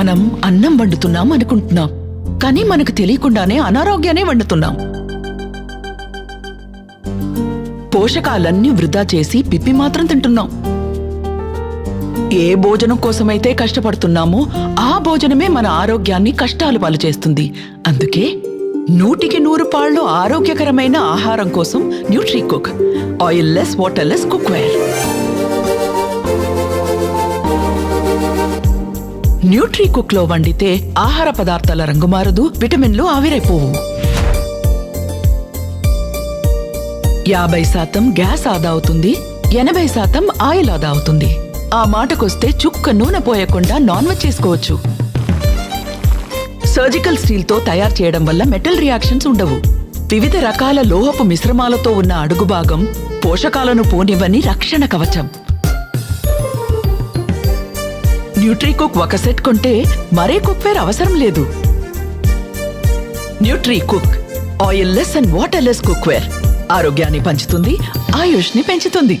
మనం అన్నం వండుతున్నాం అనుకుంటున్నాం. కానీ మనకు తెలియకుండానే అనారోగ్యాన్ని వండుతున్నాం. పోషకాలన్నీ వృధా చేసి పిప్పి మాత్రం తింటున్నాం. ఏ భోజనం కోసమైతే కష్టపడుతున్నామో ఆ భోజనమే మన ఆరోగ్యాన్ని కష్టాలు పాలు చేస్తుంది. అందుకే నూటికి నూరు పాళ్ళు ఆరోగ్యకరమైన ఆహారం కోసం Nutri Cook oil less water less cookware Nutri కుక్లో వండితే ఆహార పదార్థాల రంగు మారదు విటమిన్లు ఆవిరైపోవు. యాభై శాతం గ్యాస్ ఆదా అవుతుంది ఎనభై శాతం ఆయిల్ ఆదా అవుతుంది. ఆ మాటకొస్తే చుక్క నూనె పోయకుండా నాన్ వెజ్ చేసుకోవచ్చు. సర్జికల్ స్టీల్తో తయారు చేయడం వల్ల మెటల్ రియాక్షన్స్ ఉండవు. వివిధ రకాల లోహపు మిశ్రమాలతో ఉన్న అడుగు భాగం పోషకాలను పోనివ్వని రక్షణ కవచం. న్యూట్రీకుక్ ఒక సెట్ కొంటే మరే కుక్వేర్ అవసరం లేదు. Nutri Cook oil less and water less cookware. ఆరోగ్యాన్ని పంచుతుంది ఆయుష్ని పెంచుతుంది.